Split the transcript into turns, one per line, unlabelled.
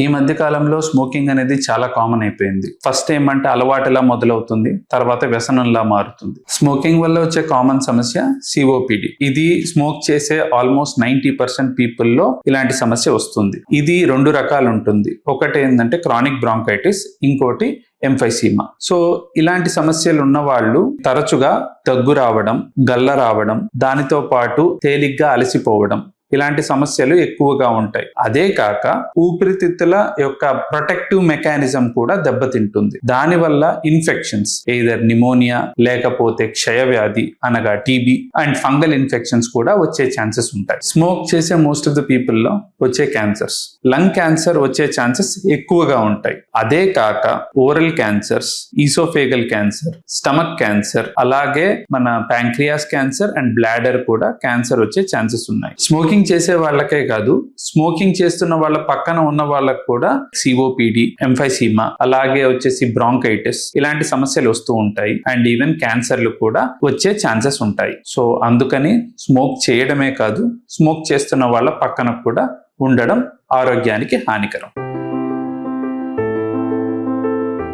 ఈ మధ్య కాలంలో స్మోకింగ్ అనేది చాలా కామన్ అయిపోయింది. ఫస్ట్ ఏమంటే అలవాటులా మొదలవుతుంది తర్వాత వ్యసనంలా మారుతుంది. స్మోకింగ్ వల్ల వచ్చే కామన్ సమస్య సిఓపిడి ఇది స్మోక్ చేసే ఆల్మోస్ట్ నైన్టీ పర్సెంట్ పీపుల్లో ఇలాంటి సమస్య వస్తుంది. ఇది రెండు రకాలు ఉంటుంది ఒకటి ఏంటంటే క్రానిక్ బ్రాంకైటిస్ ఇంకోటి ఎంఫైసీమా. సో ఇలాంటి సమస్యలు ఉన్న వాళ్ళు తరచుగా దగ్గు రావడం గల్ల రావడం దానితో పాటు తేలిగ్గా అలసిపోవడం ఇలాంటి సమస్యలు ఎక్కువగా ఉంటాయి. అదే కాక ఊపిరితిత్తుల యొక్క ప్రొటెక్టివ్ మెకానిజం కూడా దెబ్బతింటుంది. దానివల్ల ఇన్ఫెక్షన్స్ ఎయిదర్ నిమోనియా లేకపోతే క్షయవ్యాధి అనగా టీబీ అండ్ ఫంగల్ ఇన్ఫెక్షన్స్ కూడా వచ్చే ఛాన్సెస్ ఉంటాయి. స్మోక్ చేసే మోస్ట్ ఆఫ్ ద పీపుల్లో వచ్చే క్యాన్సర్స్. లంగ్ క్యాన్సర్ వచ్చే ఛాన్సెస్ ఎక్కువగా ఉంటాయి. అదే కాక oral cancers oesophageal cancer stomach cancer అలాగే మన ప్యాంక్రియాస్ క్యాన్సర్ అండ్ బ్లాడర్ కూడా క్యాన్సర్ వచ్చే ఛాన్సెస్ ఉన్నాయి. స్మోకింగ్ స్మోకింగ్ చేసే వాళ్ళకే కాదు స్మోకింగ్ చేస్తున్న వాళ్ళ పక్కన ఉన్న వాళ్ళకు కూడా సిఓపిడి ఎంఫైసీమా అలాగే వచ్చేసి బ్రాంకైటిస్ ఇలాంటి సమస్యలు వస్తూ ఉంటాయి. అండ్ ఈవెన్ క్యాన్సర్లు కూడా వచ్చే ఛాన్సెస్ ఉంటాయి. సో అందుకని స్మోక్ చేయడమే కాదు స్మోక్ చేస్తున్న వాళ్ళ పక్కన కూడా ఉండడం ఆరోగ్యానికి హానికరం.